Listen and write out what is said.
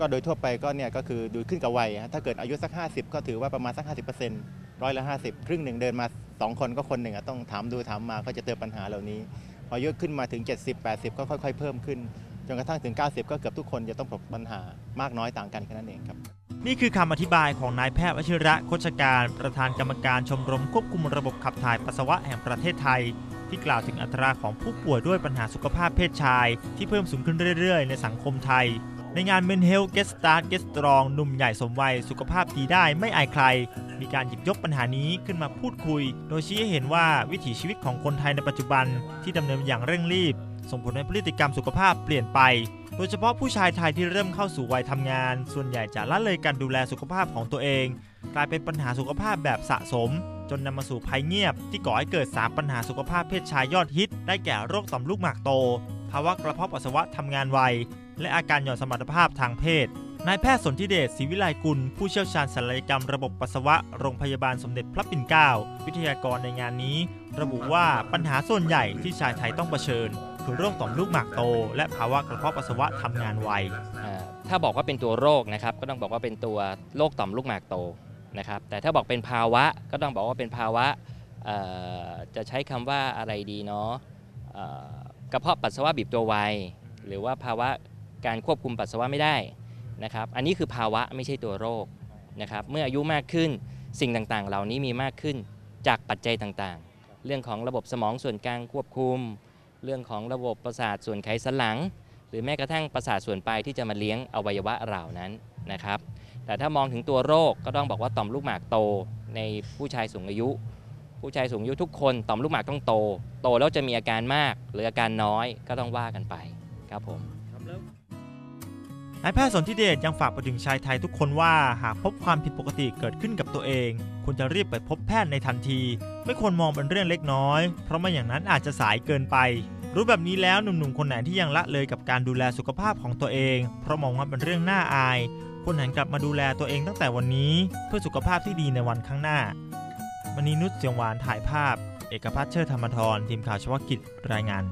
ก็โดยทั่วไปก็เนี่ยก็คือดูขึ้นกับวัยฮะถ้าเกิดอายุสัก 50 ก็ถือว่าประมาณสัก 50%ร้อยละ 50 ครึ่งหนึ่งเดินมา 2 คนก็คนหนึ่งอะต้องถามดูถามมาก็จะเจอปัญหาเหล่านี้ พออายุขึ้นมาถึง 70 80 ก็ค่อย ๆ เพิ่มขึ้นจนกระทั่งถึง 90 ก็เกือบทุกคนจะต้องประสบปัญหามากน้อยต่างกันแค่นั้นเองครับ นี่คือคำอธิบายของนายแพทย์วชิระโคชการ ประธานกรรมการชมรมควบคุมระบบขับถ่ายปัสสาวะแห่งประเทศไทย ที่กล่าวถึงอัตราของผู้ป่วยด้วยปัญหาสุขภาพเพศชาย ที่เพิ่มสูงขึ้นเรื่อย ๆ ในสังคมไทย ในงาน Men Health Get Start Get Strong หนุ่มใหญ่สมวัยสุขภาพดีได้ไม่อายใคร มีการหยิบยกปัญหานี้ขึ้นมาพูดคุย โดยชี้ให้เห็นว่าวิถีชีวิตของคนไทยในปัจจุบันที่ดำเนินอย่างเร่งรีบ ส่งผลให้พฤติกรรมสุขภาพเปลี่ยนไป โดยเฉพาะผู้ชายไทยที่เริ่มเข้าสู่วัยทำงาน ส่วนใหญ่จะละเลยการดูแลสุขภาพของตัวเอง กลายเป็นปัญหาสุขภาพแบบสะสม จนนำมาสู่ภัยเงียบ ที่ก่อให้เกิด 3 ปัญหาสุขภาพเพศชายยอดฮิต ได้แก่โรคต่อมลูกหมากโตภาวะกระเพาะปัสสาวะทำงานไว และอาการหย่อนสมรรถภาพทางเพศนายแพทย์สนธิเดชศรีวิไลกุล ผู้เชี่ยวชาญศัลยกรรมระบบปัสสาวะโรงพยาบาลสมเด็จพระปิ่นเกล้าวิทยากรในงานนี้ ระบุว่าปัญหาส่วนใหญ่ที่ชายไทยต้องเผชิญ คือโรคต่อมลูกหมากโต และภาวะกระเพาะปัสสาวะทำงานไวถ้าบอกว่าเป็นตัวโรคนะครับก็ต้องบอกว่าเป็นตัวโรคต่อมลูกหมากโตนะครับแต่ถ้าบอกเป็นภาวะก็ต้องบอกว่าเป็นภาวะจะใช้คำว่าอะไรดีเนาะกระเพาะปัสสาวะบีบตัวไวหรือว่าภาวะ การควบคุมปัสสาวะไม่ได้นะครับ อันนี้คือภาวะไม่ใช่ตัวโรคนะครับ เมื่ออายุมากขึ้นสิ่งต่างๆ เหล่านี้มีมากขึ้นจากปัจจัยต่างๆ เรื่องของระบบสมองส่วนกลางควบคุม เรื่องของระบบประสาทส่วนไขสันหลัง หรือแม้กระทั่งประสาทส่วนปลายที่จะมาเลี้ยงอวัยวะเหล่านั้นนะครับ แต่ถ้ามองถึงตัวโรคก็ต้องบอกว่าต่อมลูกหมากโตในผู้ชายสูงอายุ ผู้ชายสูงอายุทุกคนต่อมลูกหมากต้องโต โตแล้วจะมีอาการมากหรืออาการน้อยก็ต้องว่ากันไปครับผม นายแพทย์สนธิเดชยังฝากไปถึงชายไทยทุกคนว่าหากพบความผิดปกติเกิดขึ้นกับตัวเองควรจะรีบไปพบแพทย์ในทันที ไม่ควรมองเป็นเรื่องเล็กน้อย เพราะไม่อย่างนั้นอาจจะสายเกินไป รู้แบบนี้แล้วหนุ่มๆคนไหนที่ยังละเลยกับการดูแลสุขภาพของตัวเอง เพราะมองว่าเป็นเรื่องน่าอายควรหันกลับมาดูแลตัวเองตั้งแต่วันนี้ เพื่อสุขภาพที่ดีในวันข้างหน้ามณีนุชเสียงหวานถ่ายภาพ เอกพัฒน์เชิดธรรมทรทีมข่าวเฉพาะกิจรายงาน